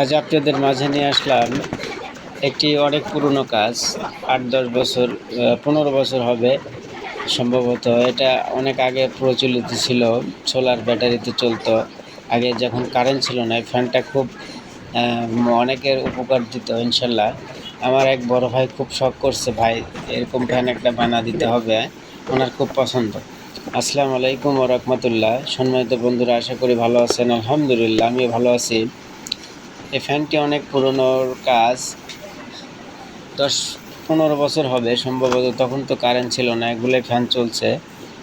আজ আপনাদের মাঝে নিয়ে আসলাম একটি অনেক পুরনো কাজ। আট, দশ বছর পনেরো বছর হবে সম্ভবত। এটা অনেক আগে প্রচলিত ছিল, সোলার ব্যাটারিতে চলতো। আগে যখন কারেন্ট ছিল না ফ্যানটা খুব অনেকের উপকার দিত, ইনশাল্লাহ। আমার এক বড় ভাই খুব শখ করছে, ভাই, এরকম ফ্যান একটা বানা দিতে হবে। ওনার খুব পছন্দ। আসসালামু আলাইকুম রহমতুল্লাহ। সম্মানিত বন্ধুরা, আশা করি ভালো আছেন। আলহামদুলিল্লাহ আমি ভালো আছি। এই ফ্যানটি অনেক পুরনোর কাজ। দশ পনেরো বছর হবে সম্ভবত, তখন তো কারেন্ট ছিল না, এগুলোই ফ্যান চলছে।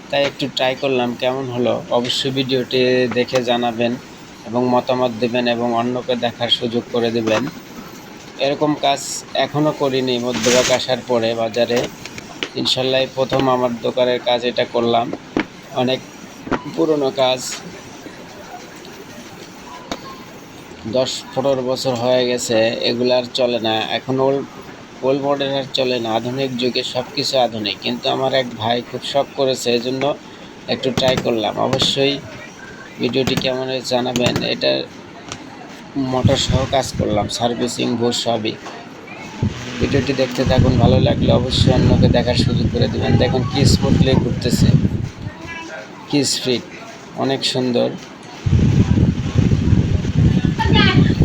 তাই একটু ট্রাই করলাম কেমন হলো। অবশ্যই ভিডিওটি দেখে জানাবেন এবং মতামত দেবেন এবং অন্যকে দেখার সুযোগ করে দেবেন। এরকম কাজ এখনও করিনি, মধ্যভাগ আসার পরে বাজারে। ইনশাল্লাহ প্রথম আমার দোকানের কাজ এটা করলাম। অনেক পুরনো কাজ। দশ পনেরো বছর হয়ে গেছে এগুলো আর চলে না। এখন ওল্ড ওল্ড মডেল আর চলে না। আধুনিক যুগে সব কিছু আধুনিক। কিন্তু আমার এক ভাই খুব শখ করেছে এই জন্য একটু ট্রাই করলাম। অবশ্যই ভিডিওটি কেমন হয়েছে জানাবেন। এটা মোটর সহ কাজ করলাম, সার্ভিসিং, ভোর সবই। ভিডিওটি দেখতে থাকুন, ভালো লাগলে অবশ্যই অন্যকে দেখার সুযোগ করে দেবেন। দেখুন কি স্মুথলি ঘুরতেছে। কি স্পিড অনেক সুন্দর।